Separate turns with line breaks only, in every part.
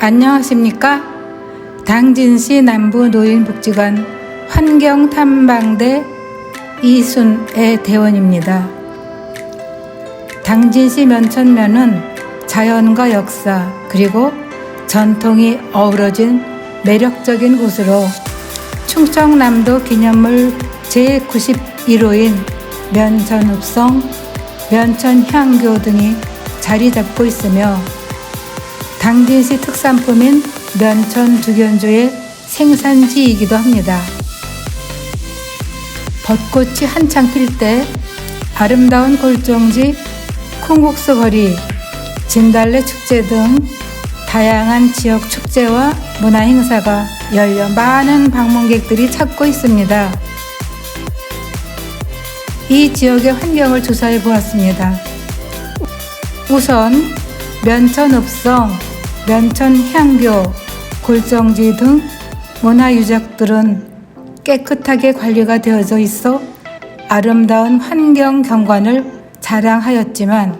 안녕하십니까? 당진시 남부 노인복지관 환경탐방대 이순애 대원입니다. 당진시 면천면은 자연과 역사 그리고 전통이 어우러진 매력적인 곳으로 충청남도 기념물 제91호인 면천읍성, 면천향교 등이 자리 잡고 있으며 당진시 특산품인 면천 두견조의 생산지이기도 합니다. 벚꽃이 한창 필 때 아름다운 골정지, 콩국수 거리, 진달래 축제 등 다양한 지역 축제와 문화 행사가 열려 많은 방문객들이 찾고 있습니다. 이 지역의 환경을 조사해 보았습니다. 우선 면천읍성, 면천 향교, 골정지 등 문화유적들은 깨끗하게 관리가 되어져 있어 아름다운 환경 경관을 자랑하였지만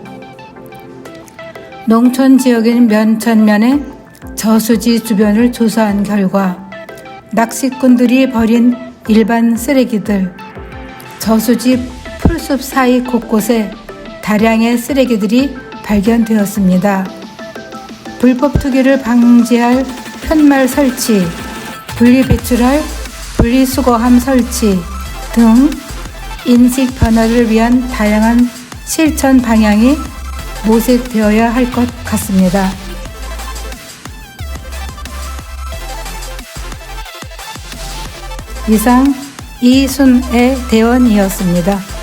농촌 지역인 면천면의 저수지 주변을 조사한 결과 낚시꾼들이 버린 일반 쓰레기들, 저수지 풀숲 사이 곳곳에 다량의 쓰레기들이 발견되었습니다. 불법 투기를 방지할 편말 설치, 분리 배출할 분리 수거함 설치 등 인식 변화를 위한 다양한 실천 방향이 모색되어야 할 것 같습니다. 이상 이순애 대원이었습니다.